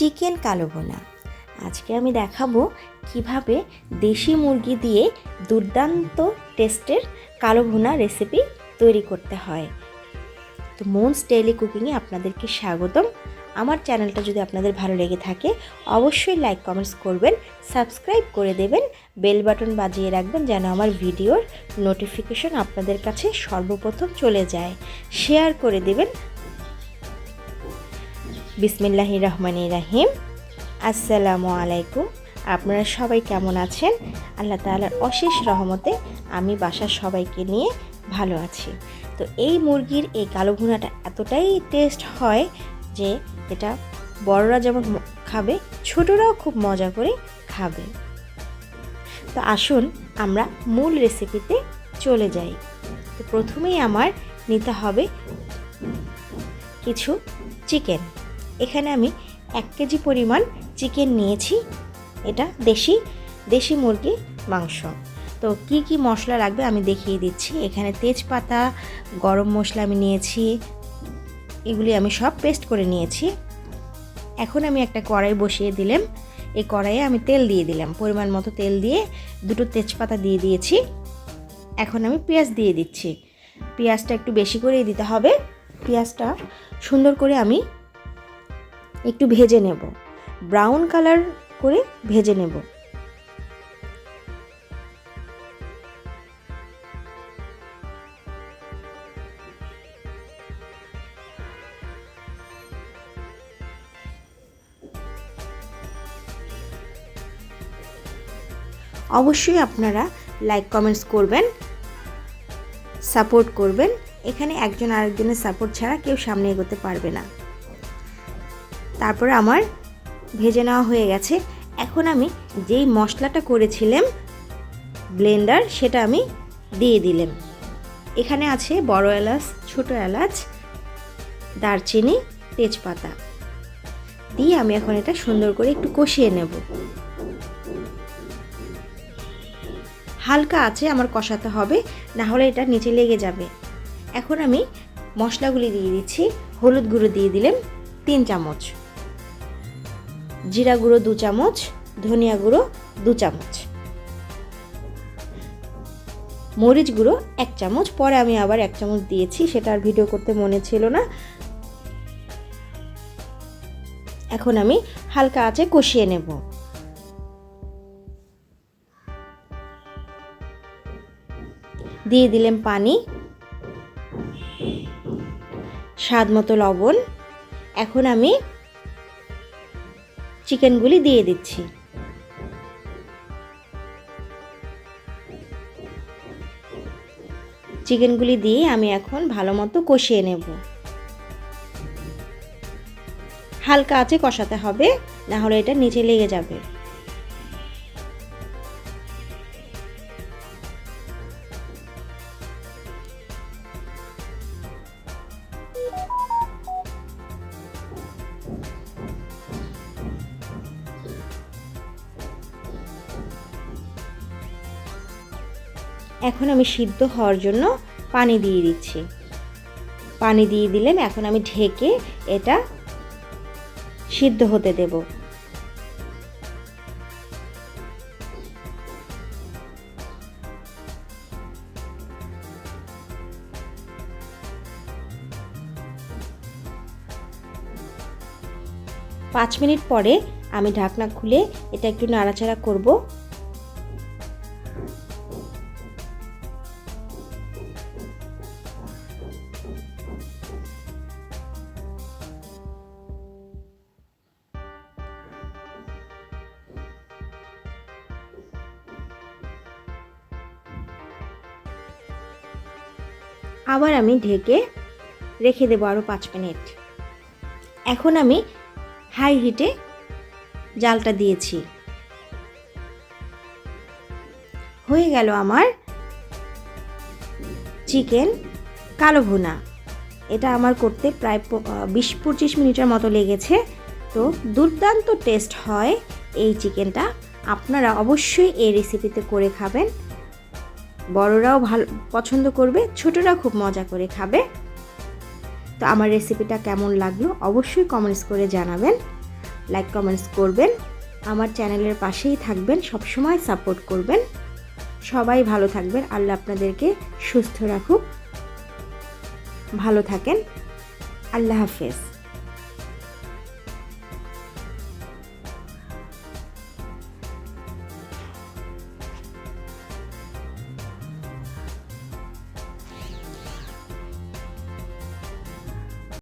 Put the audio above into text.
Chicken কালো ভুনা আজকে আমি দেখাবো কীভাবে দেশি মুরগি দিয়ে দুর্দান্ত টেস্টের কালো ভুনা রেসিপি তৈরি করতে হয়। তো মোন্স ডেইলি কুকিংয়ে আপনাদেরকে স্বাগতম। আমার চ্যানেলটা যদি আপনাদের ভালো লেগে থাকে, অবশ্যই লাইক কমেন্টস করবেন সাবস্ক্রাইব করে দেবেন বেল বাটন বাজিয়ে রাখবেন যেন আমার ভিডিওর নোটিফিকেশন আপনাদের কাছে সর্বপ্রথম চলে যায়। শেয়ার করে দেবেন বিসমিল্লাহ রহমান রাহিম। আসসালামু আলাইকুম। আপনারা সবাই কেমন আছেন? আল্লাহ তালার অশেষ রহমতে আমি বাসার সবাইকে নিয়ে ভালো আছি। তো এই মুরগির এই কালো ভুনাটা এতটাই টেস্ট হয় যে এটা বড়রা যেমন খাবে, ছোটরাও খুব মজা করে খাবে। তো আসুন আমরা মূল রেসিপিতে চলে যাই। তো প্রথমেই আমার নিতে হবে কিছু চিকেন এখানে আমি এক কেজি পরিমাণ চিকেন নিয়েছি। এটা দেশি দেশি মুরগি মাংস। তো কি কি মশলা লাগবে আমি দেখিয়ে দিচ্ছি। এখানে তেজপাতা, গরম মশলা আমি নিয়েছি। এগুলি আমি সব পেস্ট করে নিয়েছি। এখন আমি একটা কড়াই বসিয়ে দিলাম। এই কড়াইয়ে আমি তেল দিয়ে দিলাম। পরিমাণ মতো তেল দিয়ে দুটো তেজপাতা দিয়ে দিয়েছি। এখন আমি পেঁয়াজ দিয়ে দিচ্ছি। পেঁয়াজটা একটু বেশি করেই দিতে হবে। পেঁয়াজটা সুন্দর করে আমি একটু ভেজে নেব। ব্রাউন কালার করে ভেজে নেব। অবশ্যই আপনারা লাইক, কমেন্টস করবেন, সাপোর্ট করবেন। এখানে একজন আরেকজনের সাপোর্ট ছাড়া কেউ সামনে এগোতে পারবে না। তারপরে আমার ভেজে নেওয়া হয়ে গেছে। এখন আমি যেই মশলাটা করেছিলাম ব্লেন্ডার, সেটা আমি দিয়ে দিলাম। এখানে আছে বড় এলাচ, ছোট এলাচ, দারচিনি, তেজপাতা। দিয়ে আমি এখন এটা সুন্দর করে একটু কষিয়ে নেব। হালকা আছে, আমার কষাতে হবে, না হলে এটা নিচে লেগে যাবে। এখন আমি মশলাগুলি দিয়ে দিচ্ছি। হলুদ গুঁড়ো দিয়ে দিলাম তিন চামচ। জিরা গুঁড়ো দু চামচ, ধনিয়া গুঁড়ো দু চামচ। মরিচ গুঁড়ো এক চামচ, পরে আমি আবার এক চামচ দিয়েছি, সেটা আর ভিডিও করতে মনে ছিল না। এখন আমি হালকা আঁচে কষিয়ে নেব। দিয়ে দিলাম পানি, স্বাদ মতো লবণ। এখন আমি চিকেনগুলি দিয়ে দিচ্ছি। চিকেনগুলি দিয়ে আমি এখন ভালো মতো কষিয়ে নেব। হালকা আছে কষাতে হবে না হলে এটা নিচে লেগে যাবে। এখন আমি সিদ্ধ হওয়ার জন্য পানি দিয়ে দিচ্ছি। পানি দিয়ে দিলেন এখন আমি ঢেকে এটা সিদ্ধ হতে দেব। পাঁচ মিনিট পরে আমি ঢাকনা খুলে এটা একটু নাড়াচাড়া করব। আবার আমি ঢেকে রেখে দেবো আরও পাঁচ মিনিট। এখন আমি হাই হিটে জালটা দিয়েছি। হয়ে গেল আমার চিকেন কালো ভুনা। এটা আমার করতে প্রায় বিশ পঁচিশ মিনিটের মতো লেগেছে। তো দুর্দান্ত টেস্ট হয় এই চিকেনটা। আপনারা অবশ্যই এই রেসিপিতে করে খাবেন। বড়রাও ভালো, পছন্দ করবে, ছোটরা খুব মজা করে খাবে। তো আমার রেসিপিটা কেমন লাগল অবশ্যই কমেন্টস করে জানাবেন। লাইক কমেন্টস করবেন। আমার চ্যানেলের পাশেই থাকবেন, সবসময় সাপোর্ট করবেন। সবাই ভালো থাকবেন, আল্লাহ আপনাদেরকে সুস্থ রাখুক। ভালো থাকেন। আল্লাহ হাফেজ।